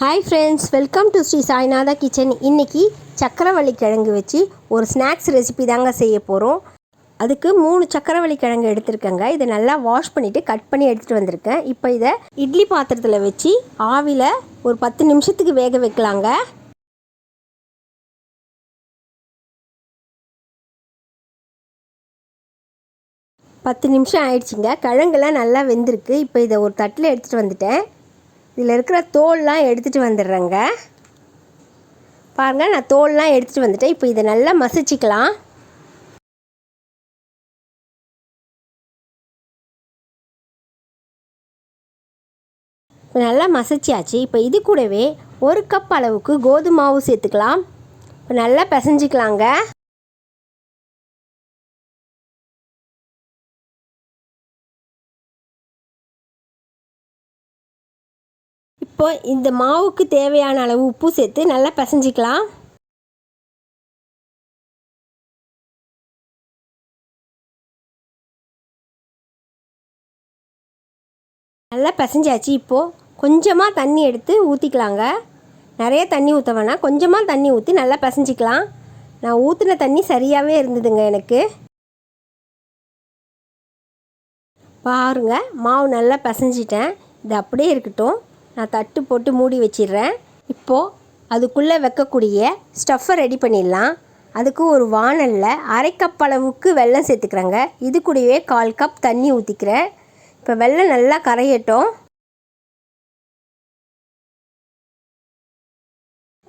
Hi friends welcome to Sri Sainatha kitchen இன்றைக்கி சக்கரவள்ளி கிழங்கு வச்சு ஒரு ஸ்நாக்ஸ் ரெசிபி தாங்க செய்ய போகிறோம் அதுக்கு மூணு சக்கரவள்ளி கிழங்கு எடுத்திருக்கேங்க. இதை நல்லா வாஷ் பண்ணிவிட்டு கட் பண்ணி எடுத்துகிட்டு வந்திருக்கேன். இப்போ இதை இட்லி பாத்திரத்தில் வச்சு ஆவியில் ஒரு பத்து நிமிஷத்துக்கு வேக வைக்கலாங்க. பத்து நிமிஷம் ஆயிடுச்சுங்க. கிழங்குலாம் நல்லா வெந்திருக்கு. இப்போ இதை ஒரு தட்டில் எடுத்துகிட்டு வந்துட்டேன். இதில் இருக்கிற தோல்லாம் எடுத்துகிட்டு வந்துடுறேங்க. பாருங்கள் நான் தோல்லாம் எடுத்துகிட்டு வந்துட்டேன். இப்போ இதை நல்லா மசிச்சிக்கலாம். இப்போ நல்லா மசிச்சியாச்சு இப்போ இது கூடவே ஒரு கப் அளவுக்கு கோதுமாவு சேர்த்துக்கலாம். இப்போ நல்லா பிசைஞ்சிக்கலாங்க. இப்போ இந்த மாவுக்கு தேவையான அளவு உப்பு சேர்த்து நல்லா பிசைஞ்சிக்கலாம். நல்லா பிசைஞ்சாச்சு. இப்போது கொஞ்சமாக தண்ணி எடுத்து ஊற்றிக்கலாங்க நிறைய தண்ணி ஊற்ற வேணாம். கொஞ்சமாக தண்ணி ஊற்றி நல்லா பிசைஞ்சிக்கலாம். நான் ஊற்றின தண்ணி சரியாகவே இருந்ததுங்க எனக்கு. பாருங்க மாவு நல்லா பிசைஞ்சிட்டேன். இது அப்படியே இருக்கட்டும். நான் தட்டு போட்டு மூடி வச்சிடுறேன். இப்போது அதுக்குள்ளே வைக்கக்கூடிய ஸ்டஃப்பை ரெடி பண்ணிடலாம். அதுக்கு ஒரு வானலில் அரை கப் அளவுக்கு வெல்லம் சேர்த்துக்கிறேங்க. இது கூடவே கால் கப் தண்ணி ஊற்றிக்கிறேன் இப்போ வெல்லம் நல்லா கரையட்டும்.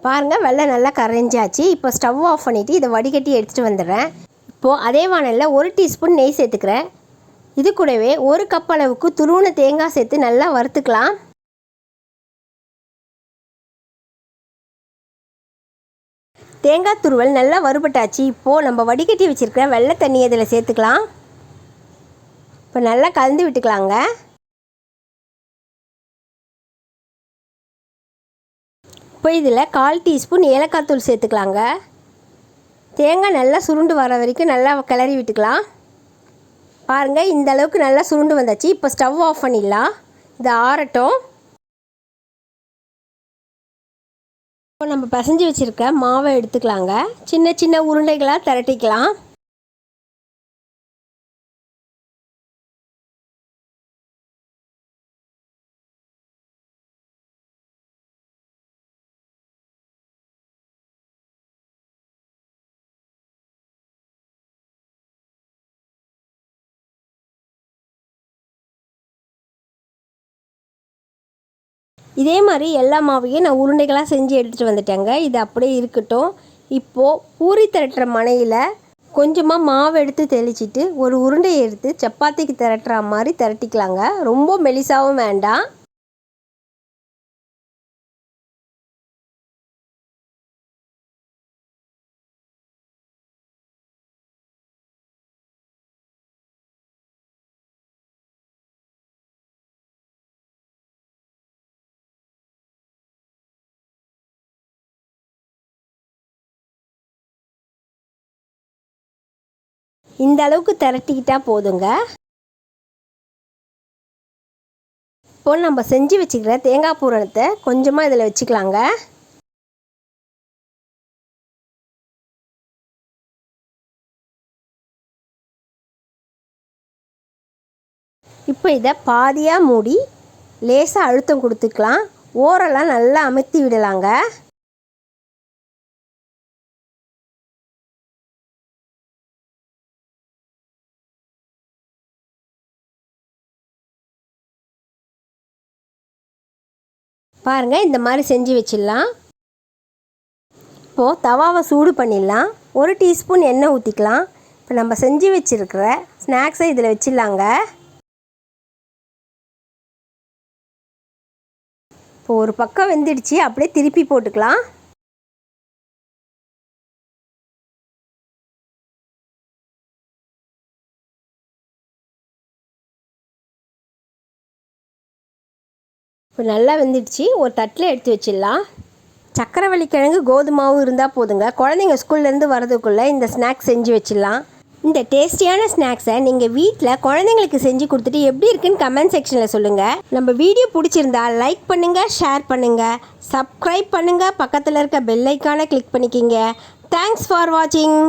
பாருங்கள் வெள்ளம் நல்லா கரைஞ்சாச்சு. இப்போ ஸ்டவ் ஆஃப் பண்ணிவிட்டு இதை வடிகட்டி எடுத்துகிட்டு வந்துடுறேன். இப்போது அதே வானலில் ஒரு டீஸ்பூன் நெய் சேர்த்துக்கிறேன். இது கூடவே ஒரு கப் அளவுக்கு துருவன தேங்காய் சேர்த்து நல்லா வறுத்துக்கலாம். தேங்காய் துருவல் நல்லா வறுபட்டாச்சு. இப்போது நம்ம வடிகட்டி வச்சுருக்கிற வெள்ளை தண்ணி இதில் சேர்த்துக்கலாம். இப்போ நல்லா கலந்து விட்டுக்கலாங்க. இப்போ இதில் கால் டீஸ்பூன் ஏலக்காய் தூள் சேர்த்துக்கலாங்க. தேங்காய் நல்லா சுருண்டு வர வரைக்கும் நல்லா கிளறி விட்டுக்கலாம். பாருங்கள் இந்த அளவுக்கு நல்லா சுருண்டு வந்தாச்சு. இப்போ ஸ்டவ் ஆஃப் பண்ணிடலாம். இது ஆறட்டும். இப்போ நம்ம பசஞ்சு வச்சுருக்க மாவை எடுத்துக்கலாங்க. சின்ன சின்ன உருண்டைகளாக திரட்டிக்கலாம். இதே மாதிரி எல்லா மாவையும் நான் உருண்டைகளாக செஞ்சு எடுத்துகிட்டு வந்துட்டேங்க. இது அப்படியே இருக்கட்டும். இப்போது பூரி திரட்டுற மனையில் கொஞ்சமாக மாவு எடுத்து தெளிச்சிட்டு ஒரு உருண்டையை எடுத்து சப்பாத்திக்கு திரட்டுற மாதிரி திரட்டிக்கலாங்க. ரொம்ப மெலிசாவும் வேண்டாம். இந்த அளவுக்கு திரட்டிக்கிட்டா போதுங்க. இப்போ நம்ம செஞ்சு வச்சுக்கிற தேங்காய் பூரணத்தை கொஞ்சமாக இதில் வச்சுக்கலாங்க. இப்போ இதை பாதியாக மூடி லேசாக அழுத்தம் கொடுத்துக்கலாம். ஓரெல்லாம் நல்லா அமுத்தி விடலாங்க. பாருங்கள் இந்த மாதிரி செஞ்சு வச்சிடலாம். இப்போது தவாவை சூடு பண்ணிடலாம். ஒரு டீஸ்பூன் எண்ணெய் ஊற்றிக்கலாம் இப்போ நம்ம செஞ்சு வச்சுருக்கிற ஸ்நாக்ஸை இதில் வச்சிடலாங்க. இப்போ ஒரு பக்கம் வெந்துடுச்சு அப்படியே திருப்பி போட்டுக்கலாம். இப்போ நல்லா வெந்துடுச்சு. ஒரு தட்டில் எடுத்து வச்சிடலாம். சக்கரவள்ளி கிழங்கு கோதுமாவும் இருந்தால் போதுங்க. குழந்தைங்க ஸ்கூல்லேருந்து வரதுக்குள்ளே இந்த ஸ்நாக்ஸ் செஞ்சு வச்சிடலாம். இந்த டேஸ்டியான ஸ்நாக்ஸை நீங்கள் வீட்டில் குழந்தைங்களுக்கு செஞ்சு கொடுத்துட்டு எப்படி இருக்குன்னு கமெண்ட் செக்ஷனில் சொல்லுங்கள் நம்ம வீடியோ பிடிச்சிருந்தா லைக் பண்ணுங்கள் ஷேர் பண்ணுங்கள் சப்ஸ்கிரைப் பண்ணுங்கள் பக்கத்தில் இருக்க பெல் ஐக்கானை கிளிக் பண்ணிக்கிங்க. தேங்க்ஸ் ஃபார் வாட்சிங்